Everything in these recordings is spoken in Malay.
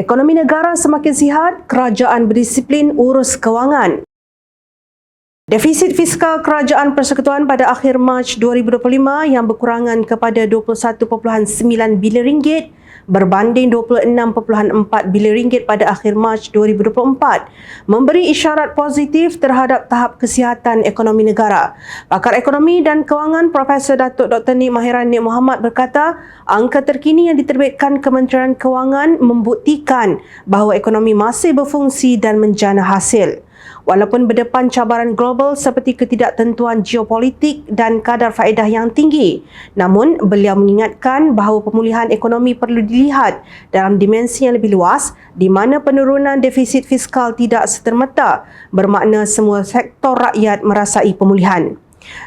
Ekonomi negara semakin sihat, kerajaan berdisiplin urus kewangan. Defisit fiskal kerajaan persekutuan pada akhir Mac 2025 yang berkurangan kepada 21.9 bilion ringgit berbanding 26.4 bilion ringgit pada akhir Mac 2024 memberi isyarat positif terhadap tahap kesihatan ekonomi negara. Pakar ekonomi dan kewangan Profesor Datuk Dr. Nik Mahiran Nik Muhammad berkata, angka terkini yang diterbitkan Kementerian Kewangan membuktikan bahawa ekonomi masih berfungsi dan menjana hasil. Walaupun berdepan cabaran global seperti ketidaktentuan geopolitik dan kadar faedah yang tinggi, namun beliau mengingatkan bahawa pemulihan ekonomi perlu dilihat dalam dimensi yang lebih luas di mana penurunan defisit fiskal tidak setermata bermakna semua sektor rakyat merasai pemulihan.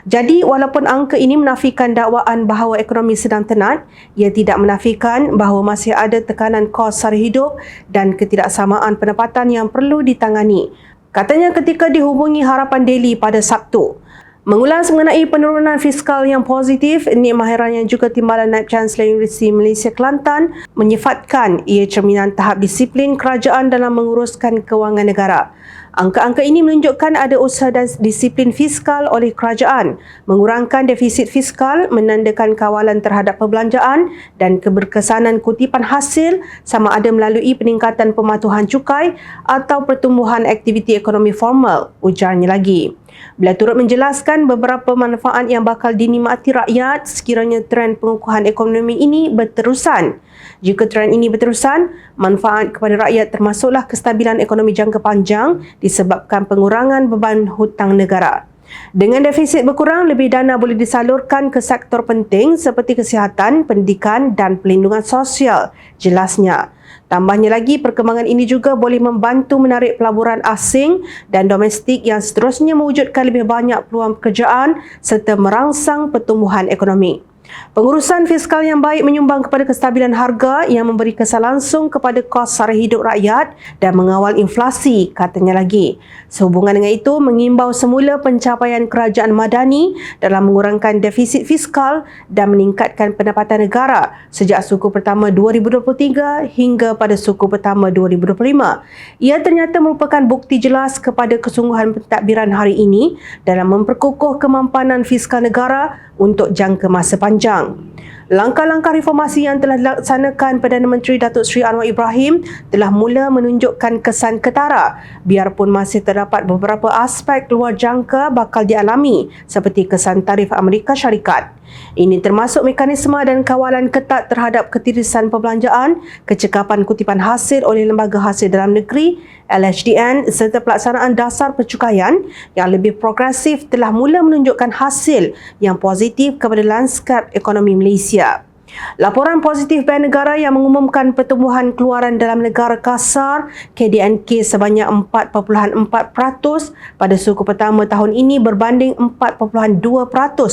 Jadi walaupun angka ini menafikan dakwaan bahawa ekonomi sedang tenat, ia tidak menafikan bahawa masih ada tekanan kos sara hidup dan ketidaksamaan pendapatan yang perlu ditangani Katanya ketika dihubungi Harapan Daily pada Sabtu, Mengulas mengenai penurunan fiskal yang positif, Nik Mahiran yang juga Timbalan Naib Chancellor Universiti Malaysia Kelantan menyifatkan ia cerminan tahap disiplin kerajaan dalam menguruskan kewangan negara. Angka-angka ini menunjukkan ada usaha dan disiplin fiskal oleh kerajaan, mengurangkan defisit fiskal, menandakan kawalan terhadap perbelanjaan dan keberkesanan kutipan hasil sama ada melalui peningkatan pematuhan cukai atau pertumbuhan aktiviti ekonomi formal, ujarnya lagi. Beliau turut menjelaskan beberapa manfaat yang bakal dinikmati rakyat sekiranya trend pengukuhan ekonomi ini berterusan. Jika trend ini berterusan, manfaat kepada rakyat termasuklah kestabilan ekonomi jangka panjang disebabkan pengurangan beban hutang negara. Dengan defisit berkurang, lebih dana boleh disalurkan ke sektor penting seperti kesihatan, pendidikan dan pelindungan sosial, jelasnya. Tambahnya lagi, perkembangan ini juga boleh membantu menarik pelaburan asing dan domestik yang seterusnya mewujudkan lebih banyak peluang pekerjaan serta merangsang pertumbuhan ekonomi. Pengurusan fiskal yang baik menyumbang kepada kestabilan harga yang memberi kesan langsung kepada kos sara hidup rakyat dan mengawal inflasi, katanya lagi. Sehubungan dengan itu, mengimbau semula pencapaian kerajaan madani dalam mengurangkan defisit fiskal dan meningkatkan pendapatan negara sejak suku pertama 2023 hingga pada suku pertama 2025. Ia ternyata merupakan bukti jelas kepada kesungguhan pentadbiran hari ini dalam memperkukuh kemampanan fiskal negara untuk jangka masa panjang. Langkah-langkah reformasi yang telah dilaksanakan Perdana Menteri Datuk Seri Anwar Ibrahim telah mula menunjukkan kesan ketara biarpun masih terdapat beberapa aspek luar jangka bakal dialami seperti kesan tarif Amerika Syarikat. Ini termasuk mekanisme dan kawalan ketat terhadap ketirisan perbelanjaan, kecekapan kutipan hasil oleh Lembaga Hasil Dalam Negeri, LHDN serta pelaksanaan dasar percukaian yang lebih progresif telah mula menunjukkan hasil yang positif kepada lanskap ekonomi Malaysia. up. Laporan positif Bank Negara yang mengumumkan pertumbuhan keluaran dalam negara kasar KDNK sebanyak 4.4% pada suku pertama tahun ini berbanding 4.2%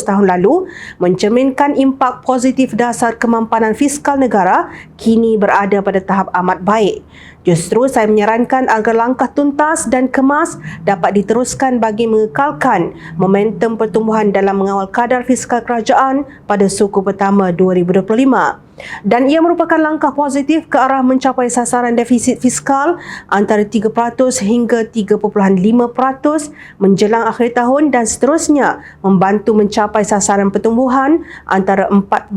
tahun lalu mencerminkan impak positif dasar kemampanan fiskal negara kini berada pada tahap amat baik. Justru saya menyarankan agar langkah tuntas dan kemas dapat diteruskan bagi mengekalkan momentum pertumbuhan dalam mengawal kadar fiskal kerajaan pada suku pertama 2025 dan ia merupakan langkah positif ke arah mencapai sasaran defisit fiskal antara 3% hingga 3.5% menjelang akhir tahun dan seterusnya membantu mencapai sasaran pertumbuhan antara 4.5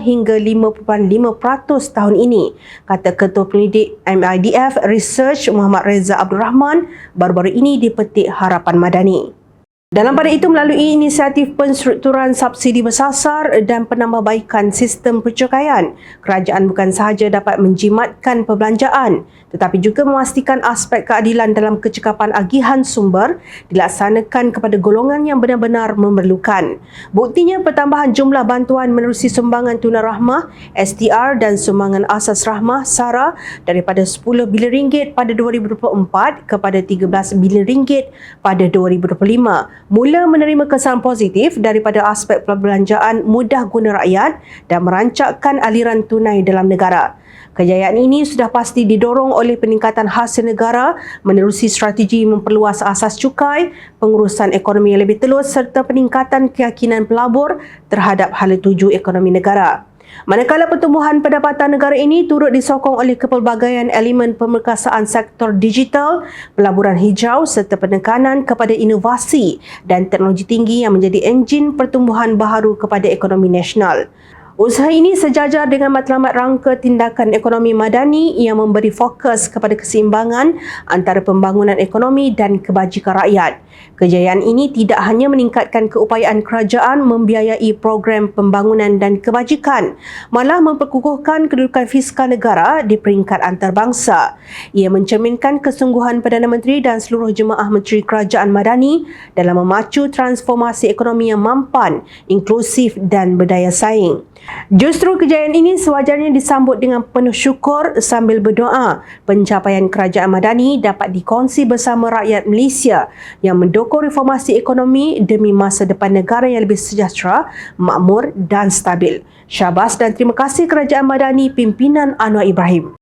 hingga 5.5% tahun ini kata Ketua Pendidik MIDF Research Muhammad Reza Abdul Rahman baru-baru ini dipetik Harapan Madani. Dalam pada itu melalui inisiatif penstrukturan subsidi bersasar dan penambahbaikan sistem percukaian, kerajaan bukan sahaja dapat menjimatkan perbelanjaan tetapi juga memastikan aspek keadilan dalam kecekapan agihan sumber dilaksanakan kepada golongan yang benar-benar memerlukan. Buktinya pertambahan jumlah bantuan menerusi sumbangan tunai rahmah STR dan sumbangan asas rahmah SARA daripada 10 bilion ringgit pada 2024 kepada 13 bilion ringgit pada 2025 mula menerima kesan positif daripada aspek perbelanjaan mudah guna rakyat dan merancakkan aliran tunai dalam negara. Kejayaan ini sudah pasti didorong oleh peningkatan hasil negara menerusi strategi memperluas asas cukai, pengurusan ekonomi yang lebih telus serta peningkatan keyakinan pelabur terhadap hala tuju ekonomi negara. Manakala pertumbuhan pendapatan negara ini turut disokong oleh kepelbagaian elemen pemerkasaan sektor digital, pelaburan hijau serta penekanan kepada inovasi dan teknologi tinggi yang menjadi enjin pertumbuhan baharu kepada ekonomi nasional. Usaha ini sejajar dengan matlamat rangka tindakan ekonomi madani yang memberi fokus kepada keseimbangan antara pembangunan ekonomi dan kebajikan rakyat. Kejayaan ini tidak hanya meningkatkan keupayaan kerajaan membiayai program pembangunan dan kebajikan, malah memperkukuhkan kedudukan fiskal negara di peringkat antarabangsa. Ia mencerminkan kesungguhan Perdana Menteri dan seluruh jemaah Menteri Kerajaan Madani dalam memacu transformasi ekonomi yang mampan, inklusif dan berdaya saing. Justru kejayaan ini sewajarnya disambut dengan penuh syukur sambil berdoa pencapaian kerajaan Madani dapat dikongsi bersama rakyat Malaysia yang mendukung reformasi ekonomi demi masa depan negara yang lebih sejahtera, makmur dan stabil. Syabas dan terima kasih kerajaan Madani pimpinan Anwar Ibrahim.